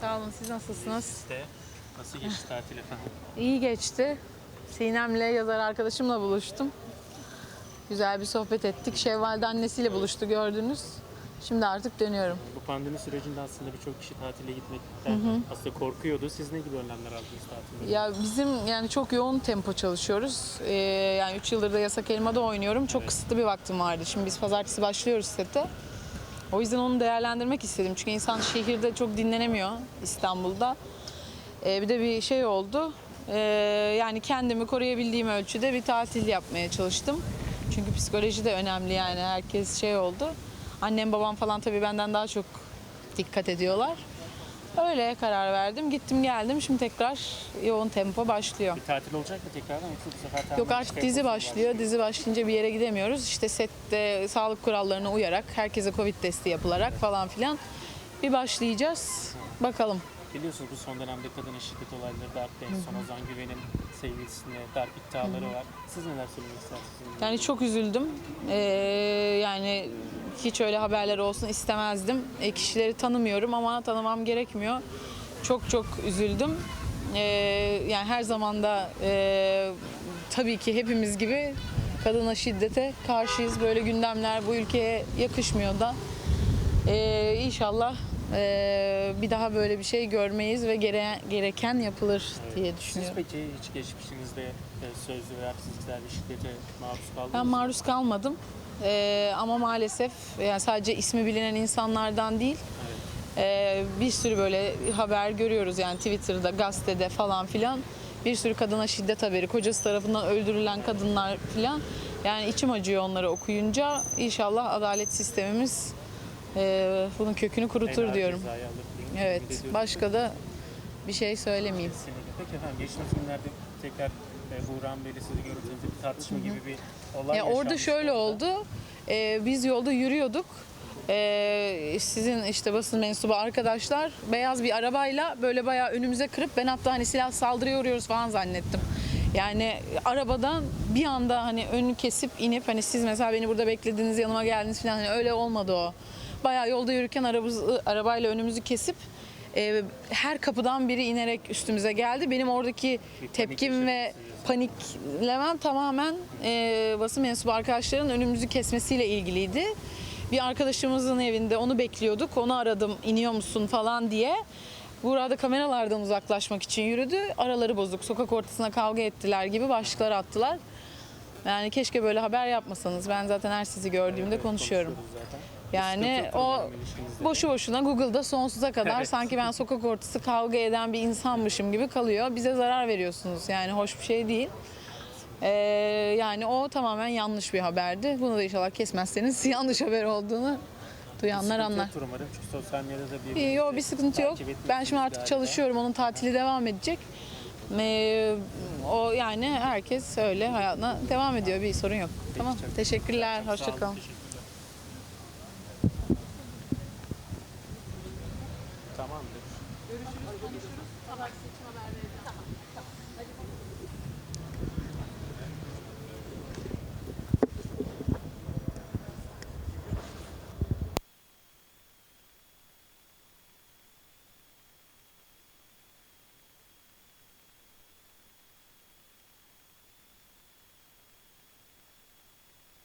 Sağ olun. Siz nasılsınız? Sizde nasıl geçti tatil efendim? İyi geçti. Sinem'le yazar arkadaşımla buluştum. Güzel bir sohbet ettik. Şevval'de annesiyle buluştu gördünüz. Şimdi artık dönüyorum. Bu pandemi sürecinde aslında birçok kişi tatile gitmekten aslında korkuyordu. Siz ne gibi önlemler aldınız tatilde? Ya bizim yani çok yoğun tempo çalışıyoruz. Ee, yani 3 yıldır da Yasak Elma'da oynuyorum. Çok kısıtlı bir vaktim vardı. Şimdi biz pazartesi başlıyoruz sete. O yüzden onu değerlendirmek istedim. Çünkü insan şehirde çok dinlenemiyor İstanbul'da. Ee, bir de bir şey oldu. Ee, yani kendimi koruyabildiğim ölçüde bir tatil yapmaya çalıştım. Çünkü psikoloji de önemli yani herkes şey oldu. Annem babam falan tabii benden daha çok dikkat ediyorlar. Öyle karar verdim. Gittim geldim. Şimdi tekrar yoğun tempo başlıyor. Bir tatil olacak mı tekrardan yoksa bu sefer tamamen Yok artık dizi başlıyor. Dizi başlayınca bir yere gidemiyoruz. İşte sette sağlık kurallarına uyarak, herkese Covid testi yapılarak falan filan bir başlayacağız. Bakalım. Biliyorsunuz bu son dönemde kadına şiddet olayları da arttı. En son Ozan Güven'in sevgilisine darp iddiaları var. Siz neler söylemek istersiniz? Yani çok üzüldüm. Ee, yani hiç öyle haberler olsun istemezdim. E, kişileri tanımıyorum ama tanımam gerekmiyor. Çok çok üzüldüm. Ee, yani her zaman da e, tabii ki hepimiz gibi kadına şiddete karşıyız. Böyle gündemler bu ülkeye yakışmıyor da. Ee, inşallah e, bir daha böyle bir şey görmeyiz ve gere- gereken yapılır diye Siz düşünüyorum. peki hiç geçmişinizde e, sözlü veya fiziksel şiddete maruz kaldınız Ben maruz kalmadım. Ee, ama maalesef yani sadece ismi bilinen insanlardan değil ee, bir sürü böyle haber görüyoruz yani Twitter'da, gazetede falan filan. Bir sürü kadına şiddet haberi, kocası tarafından öldürülen kadınlar filan. Yani içim acıyor onları okuyunca. İnşallah adalet sistemimiz ee, bunun kökünü kurutur diyorum. Evet, başka da bir şey söylemeyeyim. Kesinlikle. Peki efendim geçtiğimiz günlerde tekrar e, Buğra'nın Bey'le sizi görüntülü bir tartışma gibi bir olay Ya orada şöyle orada. oldu. Ee, biz yolda yürüyorduk. Ee, sizin işte basın mensubu arkadaşlar beyaz bir arabayla böyle bayağı önümüze kırıp ben hatta hani silah saldırıya uğruyoruz falan zannettim. Yani arabadan bir anda hani önü kesip inip hani siz mesela beni burada beklediniz yanıma geldiniz falan hani öyle olmadı o. Bayağı yolda yürürken arabamızı, arabayla önümüzü kesip e, her kapıdan biri inerek üstümüze geldi. Benim oradaki panik tepkim ve paniklemem tamamen e, basın mensubu arkadaşların önümüzü kesmesiyle ilgiliydi. Bir arkadaşımızın evinde onu bekliyorduk. Onu aradım iniyor musun falan diye. Burada kameralardan uzaklaşmak için yürüdü. Araları bozuk. Sokak ortasına kavga ettiler gibi başlıklar attılar. Yani keşke böyle haber yapmasanız. Ben zaten her sizi gördüğümde konuşuyorum. Yani o boşu boşuna Google'da sonsuza kadar Evet. sanki ben sokak ortası kavga eden bir insanmışım gibi kalıyor. Bize zarar veriyorsunuz. Yani hoş bir şey değil. Ee, yani o tamamen yanlış bir haberdi. Bunu da inşallah kesmezseniz yanlış haber olduğunu duyanlar Sıkıntı anlar. yoktur umarım çünkü sosyal medyada bir İyi, Yok bir sıkıntı yok. takip Ben şimdi artık galiba. çalışıyorum. Onun tatili devam edecek. Ee, o yani herkes öyle hayatına devam ediyor. Bir sorun yok. Tamam. çok Teşekkürler. Sağ olun, Hoşça kalın. teşekkürler. Tamamdır. Görüşürüz, konuşuruz. Sabah seçim haber. Tamam.